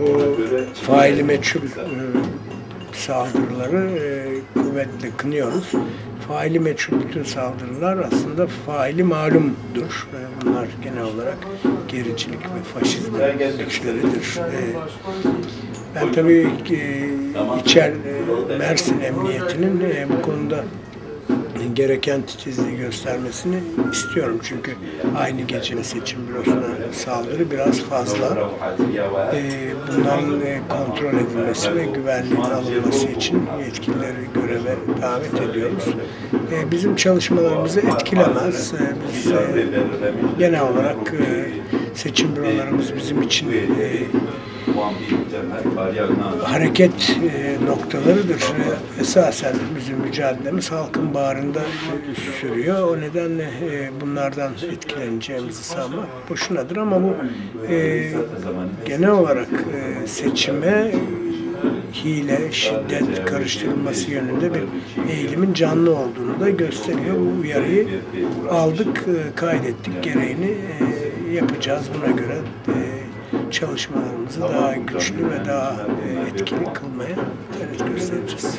Bu faili meçhul e, saldırıları e, kuvvetle kınıyoruz. Faili meçhul bütün saldırılar aslında faili malumdur. E, Bunlar genel olarak gericilik ve faşizm güçleridir. E, Ben tabii e, içer e, Mersin Emniyeti'nin e, bu konuda gereken titizliği göstermesini istiyorum. Çünkü aynı gece seçim bürosuna saldırı biraz fazla. Ee, bunların e, kontrol edilmesi ve güvenliğin alınması için yetkilileri göreve davet ediyoruz. Ee, Bizim çalışmalarımızı etkilemez. Ee, Biz e, genel olarak e, seçim bürolarımız bizim için e, hareket e, noktalarıdır. Esasen bizim mücadelemiz halkın bağrında e, sürüyor. O nedenle e, bunlardan etkileneceğimizi sanmak boşunadır ama bu genel olarak seçime hile, şiddet karıştırılması yönünde bir eğilimin canlı olduğunu da gösteriyor. Bu uyarıyı aldık, kaydettik, gereğini yapacağız. Buna göre çalışmalarımızı daha güçlü ve daha e, etkili kılmaya gayret göstereceğiz.